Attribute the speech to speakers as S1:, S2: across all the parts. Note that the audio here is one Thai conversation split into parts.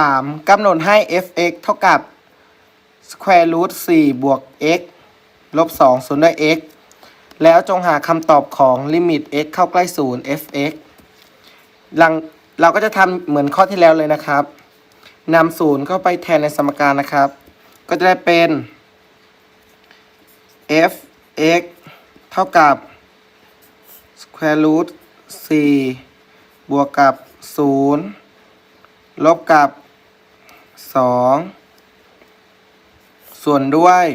S1: 3. กำหนดให้ f(x) เท่ากับ square root 4บวก x ลบ2ส่วนด้วย x แล้วจงหาคำตอบของลิมิต x เข้าใกล้ศูนย์ f(x) หลังเราก็จะทำเหมือนข้อที่แล้วเลยนะครับนำศูนย์เข้าไปแทนในสมการนะครับ ก็จะได้เป็น f(x) เท่ากับ square root 4บวกกับ 0 ลบกับ 2 ส่วนด้วย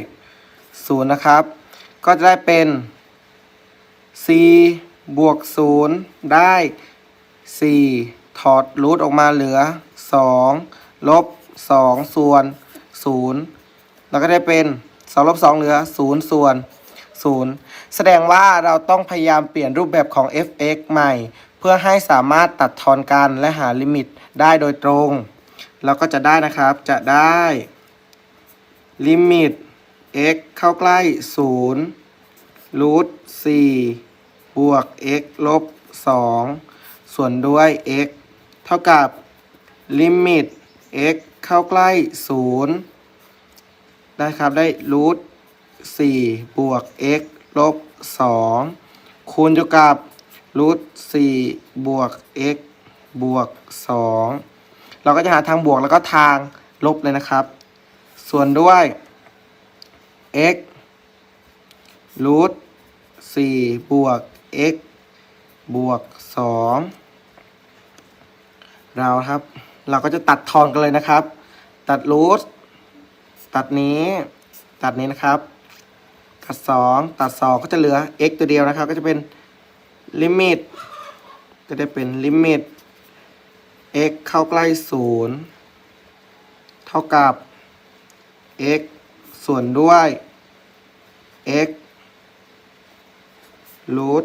S1: 0นะครับ ก็จะได้เป็น c บวก 0 ได้ 4 ถอดรูทออกมาเหลือ 2 ลบ 2 ส่วน 0 แล้วก็ได้เป็น 2 ลบ 2 เหลือ 0 ส่วน 0 แสดงว่าเราต้องพยายามเปลี่ยนรูปแบบของ f(x) ใหม่ เพื่อให้สามารถตัดทอนกันและหาลิมิตได้โดยตรง เราก็จะได้นะครับ จะได้ลิมิต x เข้าใกล้0รูท4บวก x ลบ 2 ส่วนด้วย x เท่ากับลิมิต x เข้าใกล้0ได้ครับ ได้รูท4บวก x ลบ 2 คูณอยู่กับรูท4บวก x บวก 2 เราก็จะหาทางบวกแล้วก็ทางลบเลยนะครับ ส่วนด้วย x รูท4บวก x บวก2เราครับ เราก็จะตัดทอนกันเลยนะครับ ตัดรูทตัดนี้ ตัดนี้นะครับ ตัด2ตัด2ก็จะเหลือ x ตัวเดียวนะครับ ก็จะเป็นลิมิต ก็จะเป็นลิมิต x เข้าใกล้0เท่ากับ x ส่วนด้วย x รูท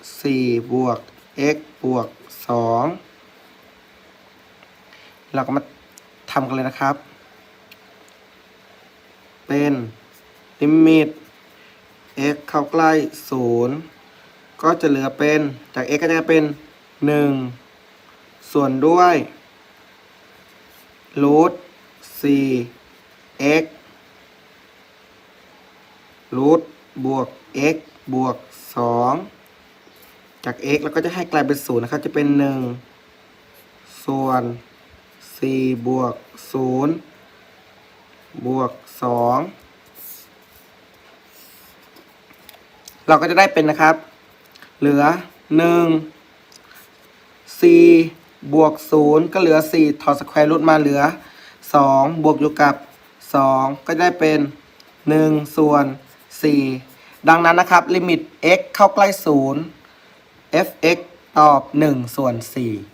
S1: 4บวก x บวก2เราก็มาทำกันเลยนะครับ เป็นลิมิต x เข้าใกล้0ก็จะเหลือเป็นจาก x ก็จะเป็น1 ส่วนด้วยรูท4 x รูทบวก x บวก 2 จาก x แล้วก็จะให้กลายเป็น0นะครับ จะเป็น 1 ส่วน 4 บวก 0 บวก 2 เราก็จะได้เป็นนะครับ เหลือ 1 4 บวก0ก็เหลือ4ถอดสแควร์รูทมาเหลือ2บวกอยู่กับ2ก็ได้เป็น1ส่วน4ดังนั้นนะครับ ลิมิต x เข้าใกล้0 fx ตอบ 1 ส่วน 4